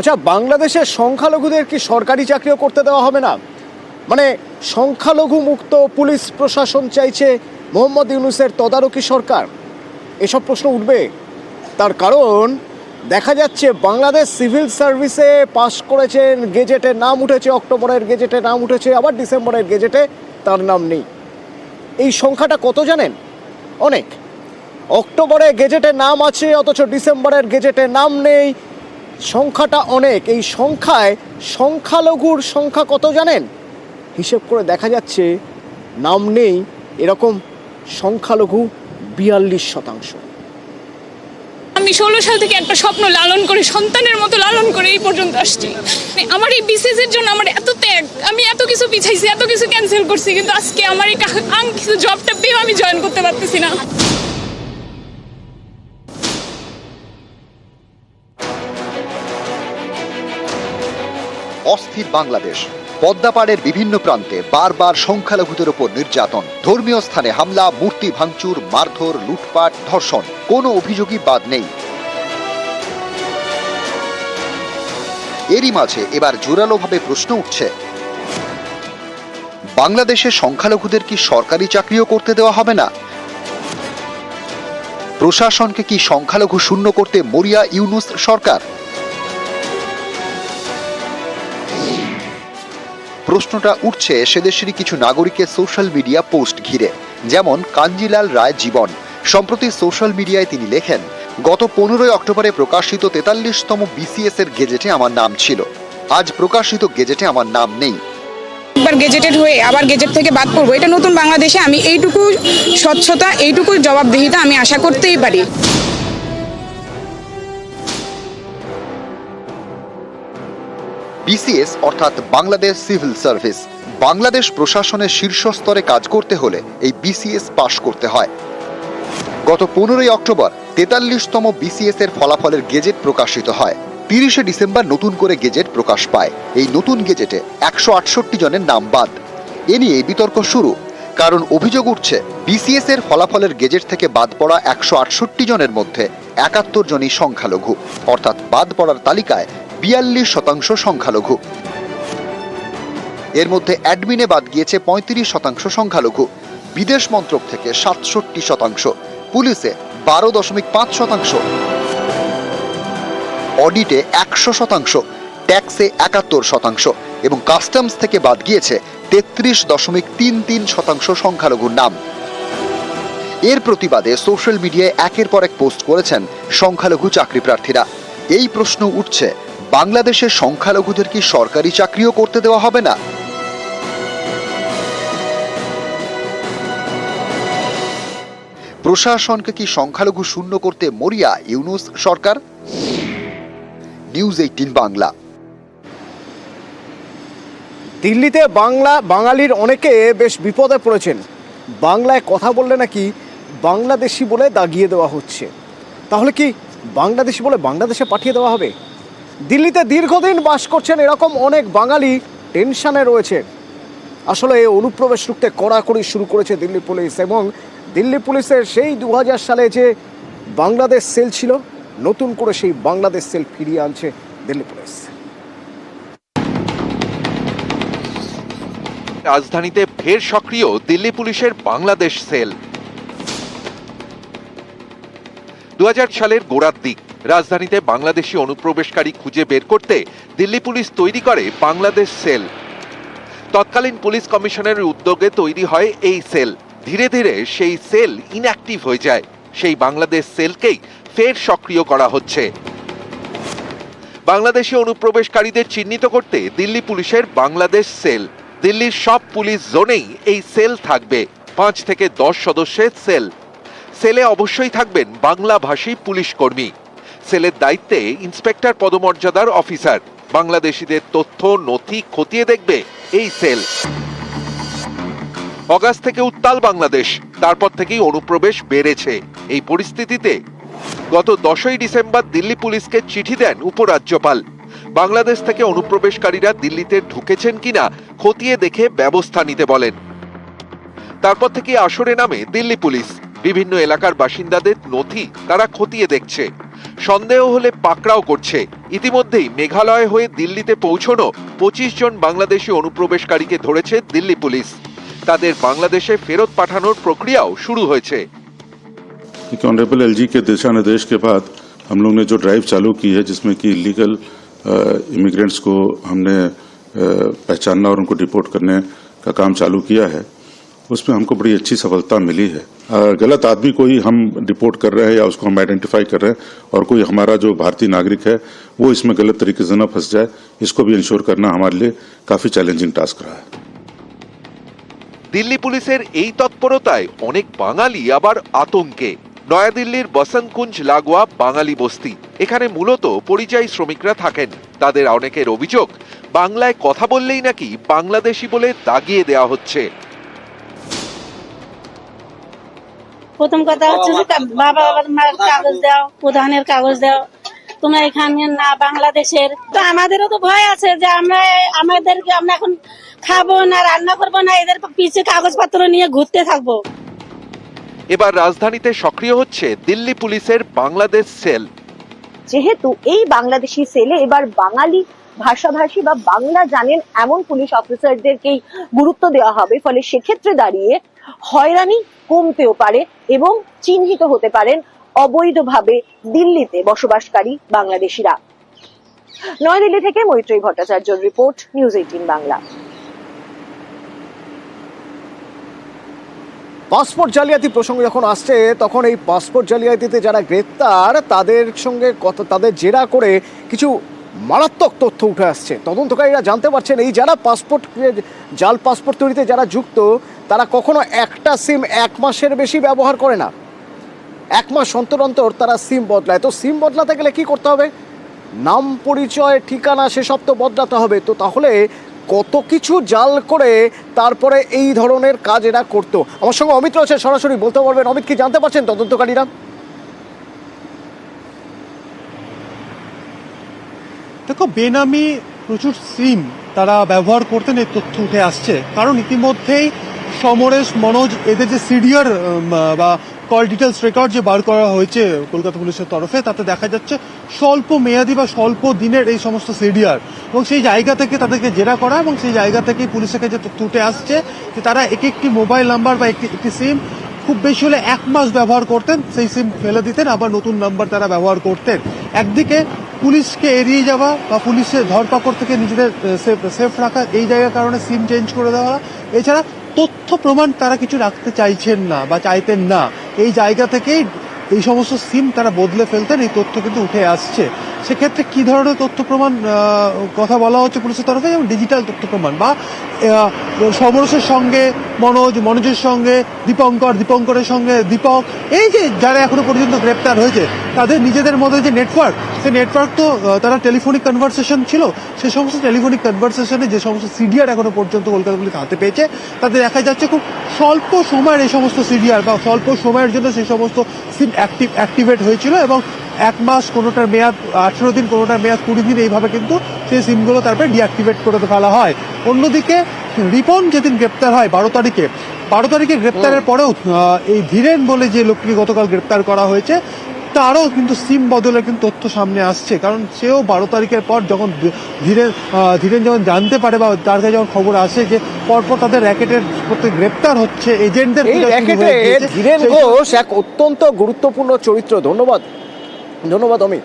আচ্ছা বাংলাদেশের সংখ্যালঘুদের কি সরকারি চাকরিও করতে দেওয়া হবে না? মানে সংখ্যালঘু মুক্ত পুলিশ প্রশাসন চাইছে মোহাম্মদ ইউনুসের তদারকি সরকার? এসব প্রশ্ন উঠবে। তার কারণ, দেখা যাচ্ছে বাংলাদেশ সিভিল সার্ভিসে পাশ করেছেন গেজেটে, নাম উঠেছে অক্টোবরের গেজেটে, নাম উঠেছে আবার ডিসেম্বরের গেজেটে, তার নাম নেই। এই সংখ্যাটা কত জানেন? অনেক। অক্টোবরে গেজেটে নাম আছে, অথচ ডিসেম্বরের গেজেটে নাম নেই সংখ্যাটা অনেক। এই সংখ্যায় সংখ্যালঘুর সংখ্যা কত জানেন? হিসেব করে দেখা যাচ্ছে নাম নেই এরকম সংখ্যালঘু বিয়াল্লিশ শতাংশ। আমি ষোলো সাল থেকে একটা স্বপ্ন লালন করে, সন্তানের মতো লালন করে এই পর্যন্ত আসছি। মানে আমার এই বিসিএস এর জন্য আমার এত ত্যাগ, আমি এত কিছু পিছাইছি, এত কিছু ক্যান্সেল করছি, কিন্তু আজকে আমার এটা আঙ্কিত জবটা পেয়েও আমি জয়েন করতে পারতেছি না। অস্থির বাংলাদেশ। পদ্মাপাড়ের বিভিন্ন প্রান্তে বারবার সংখ্যালঘুদের ওপর নির্যাতন। ধর্মীয় স্থানে হামলা, মূর্তি ভাঙচুর, মারধর, লুটপাট, ধর্ষণ, কোনো অভিযোগই বাদ নেই। এরই মাঝে এবার জোরালোভাবে প্রশ্ন উঠছে বাংলাদেশের সংখ্যালঘুদের কি সরকারি চাকরিও করতে দেওয়া হবে না? প্রশাসনকে কি সংখ্যালঘু শূন্য করতে মরিয়া ইউনুস সরকার? প্রশ্নটা উঠছে সেদেশেরই কিছু নাগরিকের সোশ্যাল মিডিয়া পোস্ট ঘিরে, যেমন কাঞ্জিলাল রায় জীবন। সম্প্রতি সোশ্যাল মিডিয়ায় তিনি লেখেন, গত পনেরোই অক্টোবরে প্রকাশিত তেতাল্লিশতম বিসিএস এর গেজেটে আমার নাম ছিল। আজ প্রকাশিত গেজেটে আমার নাম নেই। একবার গেজেটেড হয়ে আবার গেজেট থেকে বাদ পড়ব। এটা নতুন বাংলাদেশে আমি এইটুকু স্বচ্ছতা এইটুকু জবাবদিহিতা আমি আশা করতেই পারি। বিসিএস অর্থাৎ বাংলাদেশ সিভিল সার্ভিস, বাংলাদেশ প্রশাসনের শীর্ষ স্তরে কাজ করতে হলে এই বিসিএস পাশ করতে হয়। গত পনেরোই অক্টোবর তেতাল্লিশতম বিসিএস এর ফলাফলের গেজেট প্রকাশিত হয়। তিরিশে ডিসেম্বর নতুন করে গেজেট প্রকাশ পায়। এই নতুন গেজেটে একশো আটষট্টি জনের নাম বাদ। এ নিয়ে বিতর্ক শুরু। কারণ অভিযোগ উঠছে বিসিএস এর ফলাফলের গেজেট থেকে বাদ পড়া একশো আটষট্টি জনের মধ্যে একাত্তর জনই সংখ্যালঘু। অর্থাৎ বাদ পড়ার তালিকায় বিয়াল্লিশ শতাংশ সংখ্যালঘু। এর মধ্যে অ্যাডমিনে বাদ গিয়েছে পঁয়ত্রিশ শতাংশ সংখ্যালঘু। বিদেশ মন্ত্রক থেকে সাতষট্টি শতাংশ, পুলিশে বারো দশমিক পাঁচ শতাংশ। অডিটে একশো শতাংশ, ট্যাক্সে একাত্তর শতাংশ এবং কাস্টমস থেকে বাদ গিয়েছে তেত্রিশ দশমিক তিন তিন শতাংশ সংখ্যালঘুর নাম। এর প্রতিবাদে সোশ্যাল মিডিয়ায় একের পর এক পোস্ট করেছেন সংখ্যালঘু চাকরি প্রার্থীরা। এই প্রশ্ন উঠছে বাংলাদেশের সংখ্যালঘুদের কি সরকারি চাকরিও করতে দেওয়া হবে না? প্রশাসনকে কি সংখ্যালঘু শূন্য করতে মরিয়া ইউনুস সরকার? News eighteen Bangla. দিল্লিতে বাংলা, বাঙালির অনেকে বেশ বিপদে পড়েছেন। বাংলায় কথা বললে নাকি বাংলাদেশি বলে দাগিয়ে দেওয়া হচ্ছে। তাহলে কি বাংলাদেশি বলে বাংলাদেশে পাঠিয়ে দেওয়া হবে? দিল্লিতে দীর্ঘদিন বাস করছেন এরকম অনেক বাঙালি, টেনশনে রয়েছে। আসলে এই অনুপ্রবেশ রুখতে কড়াকড়ি শুরু করেছে দিল্লি পুলিশ এবং দিল্লি পুলিশের সেই দু হাজার সালে যে বাংলাদেশ সেল ছিল, নতুন করে সেই বাংলাদেশ সেল ফিরিয়ে আনছে দিল্লি পুলিশ। রাজধানীতে ফের সক্রিয় দিল্লি পুলিশের বাংলাদেশ সেল। দু হাজার সালের গোড়ার দিক। রাজধানীতে বাংলাদেশি অনুপ্রবেশকারী খুঁজে বের করতে দিল্লি পুলিশ তৈরি করে বাংলাদেশ সেল। তৎকালীন পুলিশ কমিশনের উদ্যোগে তৈরি হয় এই সেল। ধীরে ধীরে সেই সেল ইনঅ্যাক্টিভ হয়ে যায়। সেই বাংলাদেশ সেলকেই ফের সক্রিয় করা হচ্ছে। বাংলাদেশি অনুপ্রবেশকারীদের চিহ্নিত করতে দিল্লি পুলিশের বাংলাদেশ সেল। দিল্লির সব পুলিশ জোনেই এই সেল থাকবে। পাঁচ থেকে দশ সদস্যের সেল। সেলে অবশ্যই থাকবেন বাংলাভাষী পুলিশ কর্মী। সেলের দায়িত্বে ইন্সপেক্টর পদমর্যাদার অফিসার। বাংলাদেশিদের তথ্য, নথি খতিয়ে দেখবে এই সেল। অগাস্ট থেকে উত্তাল বাংলাদেশ, তারপর থেকেই অনুপ্রবেশ বেড়েছে এই পরিস্থিতিতে। গত দশই ডিসেম্বর দিল্লি পুলিশকে চিঠি দেন উপরাজ্যপাল। বাংলাদেশ থেকে অনুপ্রবেশকারীরা দিল্লিতে ঢুকেছেন কিনা খতিয়ে দেখে ব্যবস্থা নিতে বলেন। তারপর থেকে আসরে নামে দিল্লি পুলিশ। বিভিন্ন এলাকার বাসিন্দাদের নথি তারা খতিয়ে দেখছে। সন্দেহ হলে পাকড়াও করছে ইতিমধ্যেই মেঘালয় হয়ে দিল্লিতে পৌঁছনো পঁচিশ জন বাংলাদেশি অনুপ্রবেশকারীকে ধরেছে দিল্লি পুলিশ তাদের বাংলাদেশে ফেরত পাঠানোর প্রক্রিয়াও শুরু হয়েছে क्योंकि ऑनरेबल एलजी के दिशा निर्देश के बाद हम लोग ने जो ड्राइव चालू की है जिसमें कि इलीगल इमिग्रेंट्स को हमने अ, पहचानना और उनको डिपोर्ट करने का काम चालू किया है उसमें हमको बड़ी अच्छी सफलता मिली है अ, गलत आदमी कोई हम डिपोर्ट कर रहे हैं या उसको हम आइडेंटिफाई कर रहे हैं और कोई हमारा जो भारतीय नागरिक है वो इसमें गलत तरीके से न फंस जाए इसको भी इंश्योर करना हमारे लिए काफी चैलेंजिंग टास्क रहा है দিল্লি পুলিশের এই তৎপরতায় অনেক বাঙালি আবার আতঙ্কে নয়াদিল্লির বসন্তকুঞ্জ লাগোয়া বাঙালি বস্তি এখানে মূলত পরিযায়ী শ্রমিকরা থাকেন তাদের অনেকের অভিযোগ বাংলায় কথা বললেই নাকি বাংলাদেশি বলে দাগিয়ে দেওয়া হচ্ছে প্রথম কথা হচ্ছে যে বাবা বাবার মার কাগজ দাও প্রধানের কাগজ দাও। তোমরা এখানে না বাংলাদেশের। তো আমাদেরও তো ভয় আছে যে আমরা আমাদেরকে আমরা এখন খাব না রান্না করব না এদের পিছিয়ে কাগজপত্র নিয়ে ঘুরতে থাকব। এবার রাজধানীতে সক্রিয় হচ্ছে দিল্লি পুলিশের বাংলাদেশ সেল। যেহেতু এই বাংলাদেশি সেলে এবার বাঙালি ভাষাভাষী বা বাংলা জানেন এমন পুলিশ অফিসারদেরকেই গুরুত্ব দেওয়া হবে ফলে সেক্ষেত্রে দাঁড়িয়ে হয়রানি কমতেও পারে এবং চিহ্নিত হতে পারেন অবৈধভাবে দিল্লিতে বসবাসকারী বাংলাদেশিরা। নয়াদিল্লি থেকে Maitri ভট্টাচার্যর report, news eighteen Bangla. Passport জালিয়াতি প্রসঙ্গ যখন আসছে, তখন এই পাসপোর্ট জালিয়াতিতে যারা গ্রেপ্তার, তাদের সঙ্গে কত, তাদের জেরা করে কিছু মারাত্মক তথ্য উঠে আসছে। তদন্তকারীরা জানতে পারছেন, এই যারা পাসপোর্ট, জাল পাসপোর্ট তৈরিতে যারা যুক্ত তারা কখনো একটা সিম এক মাসের বেশি ব্যবহার করে না। এক মাস অন্তর অন্তর তারা সিম বদলায়। তো সিম বদলাতে গেলে কি করতে হবে? নাম, পরিচয়, ঠিকানা সেসব তো বদলাতে হবে। তো তাহলে কত কিছু জাল করে তারপরে এই ধরনের কাজ এরা করতো। আমার সঙ্গে অমিত রয়েছে সরাসরি বলতে পারবেন অমিত কি জানতে পারছেন তদন্তকারীরা? দেখো, বেনামি প্রচুর সিম তারা ব্যবহার করতেন, এই তথ্য উঠে আসছে। কারণ ইতিমধ্যেই সমরেশ, মনোজ, এদের যে সিডিআর বা কল ডিটেলস রেকর্ড যে বার করা হয়েছে কলকাতা পুলিশের তরফে, তাতে দেখা যাচ্ছে স্বল্প মেয়াদি বা স্বল্প দিনের এই সমস্ত সিডিআর। এবং সেই জায়গা থেকে তাদেরকে জেরা করা এবং সেই জায়গা থেকেই পুলিশের কাছে তুটে আসছে যে তারা এক একটি মোবাইল নাম্বার বা একটি একটি সিম খুব বেশি হলে এক মাস ব্যবহার করতেন, সেই সিম ফেলে দিতেন, আবার নতুন নাম্বার তারা ব্যবহার করতেন। একদিকে পুলিশকে এড়িয়ে যাওয়া বা পুলিশের ধরপাকড় থেকে নিজেদের সেফ সেফ রাখা, এই জায়গার কারণে সিম চেঞ্জ করে দেওয়া এছাড়া তথ্য প্রমাণ তারা কিছু রাখতে চাইছেন না বা চাইতেন না। এই জায়গা থেকেই এই সমস্ত সিম তারা বদলে ফেলতেন, এই তথ্য কিন্তু উঠে আসছে। সেক্ষেত্রে কি ধরনের তথ্য প্রমাণ কথা বলা হচ্ছে পুলিশের তরফে? যেমন ডিজিটাল তথ্য প্রমাণ বা সমরসের সঙ্গে মনোজ, মনোজের সঙ্গে দীপঙ্কর, দীপঙ্করের সঙ্গে দীপক, এই যে যারা এখনও পর্যন্ত গ্রেপ্তার হয়েছে, তাদের নিজেদের মধ্যে যে নেটওয়ার্ক সেই নেটওয়ার্ক তো তারা টেলিফোনিক কনভারসেশন ছিল। সে সমস্ত টেলিফোনিক কনভারসেশনে যে সমস্ত সিডিআর এখনও পর্যন্ত কলকাতা পুলিশ হাতে পেয়েছে তাতে দেখা যাচ্ছে খুব স্বল্প সময়ের এই সমস্ত সিডিআর বা স্বল্প সময়ের জন্য সেই সমস্ত সিম অ্যাক্টিভ অ্যাক্টিভেট হয়েছিল এবং এক মাস কোনোটার মেয়াদ আঠেরো দিন কোনোটার মেয়াদ কুড়ি দিন এইভাবে কিন্তু সেই সিমগুলো তারপরে ডিঅ্যাক্টিভেট করে ফেলা হয়। অন্যদিকে রিপন যেদিন গ্রেপ্তার হয় বারো তারিখে বারো তারিখে গ্রেপ্তারের পরেও এই ধীরেন বলে যে লোককে গতকাল গ্রেপ্তার করা হয়েছে তারও কিন্তু সিম বদলের কিন্তু তথ্য সামনে আসছে। কারণ সেও বারো তারিখের পর যখন ধী- ধীরেন যখন জানতে পারে বা তার কাছে যখন খবর আসে যে পরপর তাদের র্যাকেটের প্রতি গ্রেপ্তার হচ্ছে এজেন্টদের। ধীরেন ঘোষ এক অত্যন্ত গুরুত্বপূর্ণ চরিত্র। ধন্যবাদ। ধন্যবাদ, অমিত।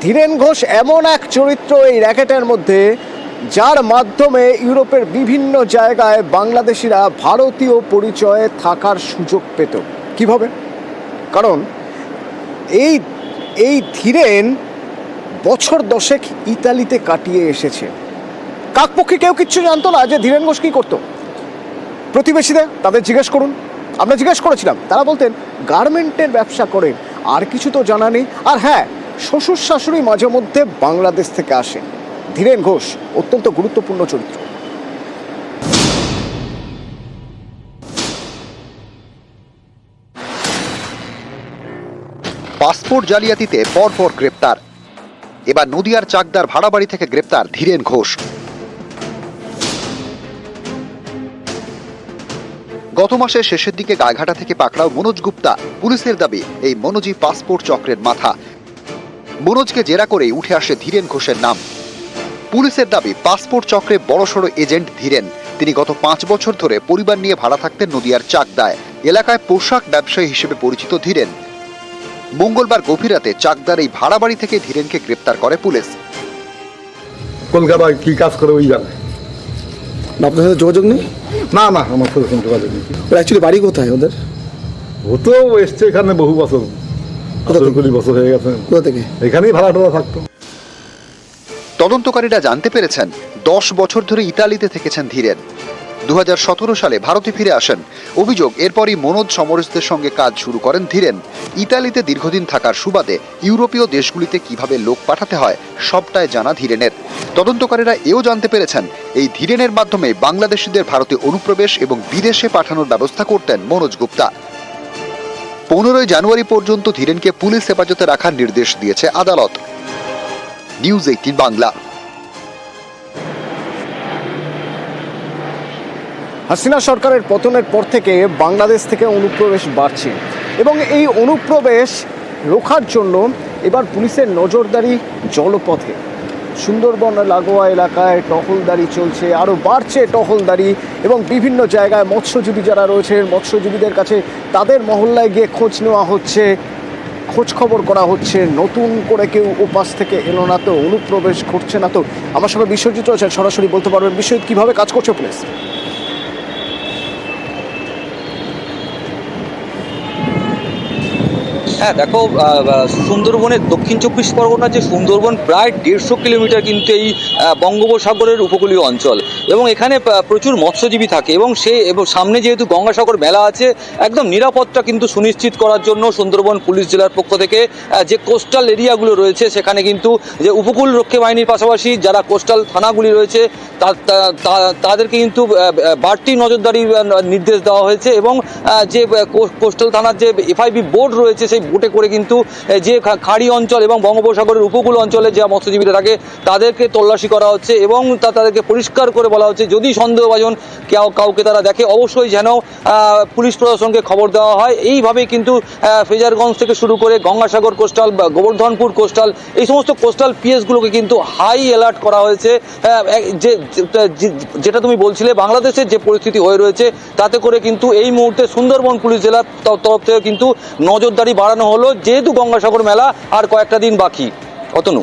ধীরেন ঘোষ এমন এক চরিত্র এই র্যাকেটের মধ্যে, যার মাধ্যমে ইউরোপের বিভিন্ন জায়গায় বাংলাদেশিরা ভারতীয় পরিচয়ে থাকার সুযোগ পেত। কীভাবে? কারণ এই এই ধীরেন বছর দশেক ইতালিতে কাটিয়ে এসেছে। কাকপক্ষে কেউ কিচ্ছু জানতো না যে ধীরেন ঘোষ কী করতো। প্রতিবেশীদের তাদের জিজ্ঞেস করুন। আমরা জিজ্ঞেস করেছিলাম, তারা বলতেন, গার্মেন্টের ব্যবসা করেন আর কিছু তো জানা নেই। আর হ্যাঁ শ্বশুর শাশুড়ি মাঝে মধ্যে বাংলাদেশ থেকে আসে। ধীরেন ঘোষ, অত্যন্ত গুরুত্বপূর্ণ চরিত্র। পাসপোর্ট জালিয়াতিতে পরপর গ্রেপ্তার। এবার নদিয়ার চাকদার ভাড়া বাড়ি থেকে গ্রেপ্তার ধীরেন ঘোষ। গত মাসের শেষের দিকে গায়ঘাটা থেকে পাকড়াও মনোজ গুপ্তা পুলিশের দাবি, এই মনোজি পাসপোর্ট চক্রের মাথা। মনোজকে জেরা করেই উঠে আসে ধীরেন ঘোষের নাম। পুলিশের দাবি, পাসপোর্ট চক্রে বড়সড় এজেন্ট ধীরেন। তিনি গত পাঁচ বছর ধরে পরিবার নিয়ে ভাড়া থাকতেন নদিয়ার চাকদায়। এলাকায় পোশাক ব্যবসায়ী হিসেবে পরিচিত ধীরেন। মঙ্গলবার গভীর রাতে চাকদার এই ভাড়া বাড়ি থেকে ধীরেনকে গ্রেপ্তার করে পুলিশ। কলকাতায় কি কাজ করে ওই জানে? আপনার সাথে যোগাযোগ নেই? না না আমার সাথে কোনো যোগাযোগ নেই। অ্যাকচুয়ালি বাড়ি কোথায় ওদের? ও তো এসছে এখানে বহু বছর? আঠারো কুড়ি বছর হয়ে গেছে। কোথা থেকে? এখানেই ভাড়া টাড়া থাকতো। তদন্তকারীরা জানতে পেরেছেন দশ বছর ধরে ইতালিতে থেকেছেন ধীরেন। দু হাজার সতেরো সালে ভারতে ফিরে আসেন। অভিযোগ, এরপরই মনোজ সমরসদের সঙ্গে কাজ শুরু করেন ধীরেন। ইতালিতে দীর্ঘদিন থাকার সুবাদে ইউরোপীয় দেশগুলিতে কীভাবে লোক পাঠাতে হয়, সবটাই জানা ধীরেনের। তদন্তকারীরা এও জানতে পেরেছেন, এই ধীরেনের মাধ্যমে বাংলাদেশিদের ভারতে অনুপ্রবেশ এবং বিদেশে পাঠানোর ব্যবস্থা করতেন মনোজ গুপ্তা। পনেরোই জানুয়ারি পর্যন্ত ধীরেনকে পুলিশ হেফাজতে রাখার নির্দেশ দিয়েছে আদালত। News eighteen Bangla. হাসিনা সরকারের পতনের পর থেকে বাংলাদেশ থেকে অনুপ্রবেশ বাড়ছে। এবং এই অনুপ্রবেশ রোখার জন্য এবার পুলিশের নজরদারি জলপথে। সুন্দরবন, লাগোয়া এলাকায় টহলদারি চলছে, আরও বাড়ছে টহলদারি এবং বিভিন্ন জায়গায় মৎস্যজীবী যারা রয়েছে, মৎস্যজীবীদের কাছে তাদের মহল্লায় গিয়ে খোঁজ নেওয়া হচ্ছে। খোঁজ খবর করা হচ্ছে, নতুন করে কেউ ওপাশ থেকে এলো না তো, অনুপ্রবেশ ঘটছে না তো। আমার সঙ্গে বিশ্বজিৎ রয়েছেন, সরাসরি বলতে পারবেন। বিশ্বজিৎ, কীভাবে কাজ করছে পুলিশ? হ্যাঁ দেখো সুন্দরবনের দক্ষিণ চব্বিশ পরগনার যে সুন্দরবন প্রায় দেড়শো কিলোমিটার কিন্তু এই বঙ্গোপসাগরের উপকূলীয় অঞ্চল। এবং এখানে প্রচুর মৎস্যজীবী থাকে এবং সে, এবং সামনে যেহেতু গঙ্গাসাগর মেলা আছে, একদম নিরাপত্তা কিন্তু সুনিশ্চিত করার জন্য সুন্দরবন পুলিশ জেলার পক্ষ থেকে যে কোস্টাল এরিয়াগুলো রয়েছে, সেখানে কিন্তু যে উপকূল রক্ষী বাহিনীর পাশাপাশি যারা কোস্টাল থানাগুলি রয়েছে তাদেরকে কিন্তু বাড়তি নজরদারি নির্দেশ দেওয়া হয়েছে এবং যে কোস্টাল থানার যে এফআইবি বোর্ড রয়েছে, সেই বোটে করে কিন্তু যে খাড়ি অঞ্চল এবং বঙ্গোপসাগরের উপকূল অঞ্চলে যে মৎস্যজীবীরা থাকে তাদেরকে তল্লাশি করা হচ্ছে এবং তা তাদেরকে পরিষ্কার করে বলা হচ্ছে। যদি সন্দেহভাজন কেউ কাউকে তারা দেখে অবশ্যই যেন পুলিশ প্রশাসনকে খবর দেওয়া হয়। এইভাবেই কিন্তু ফেজারগঞ্জ থেকে শুরু করে গঙ্গাসাগর কোস্টাল বা গোবর্ধনপুর কোস্টাল এই সমস্ত কোস্টাল পিএসগুলোকে কিন্তু হাই অ্যালার্ট করা হয়েছে। আহ, যে যে- যে- যেটা তুমি বলছিলে বাংলাদেশের যে পরিস্থিতি হয়ে রয়েছে তাতে করে কিন্তু এই মুহূর্তে সুন্দরবন পুলিশ জেলার তরফ থেকে কিন্তু নজরদারি বাড়ানো হলো যেহেতু গঙ্গাসাগর মেলা আর কয়েকটা দিন বাকি। অতনু।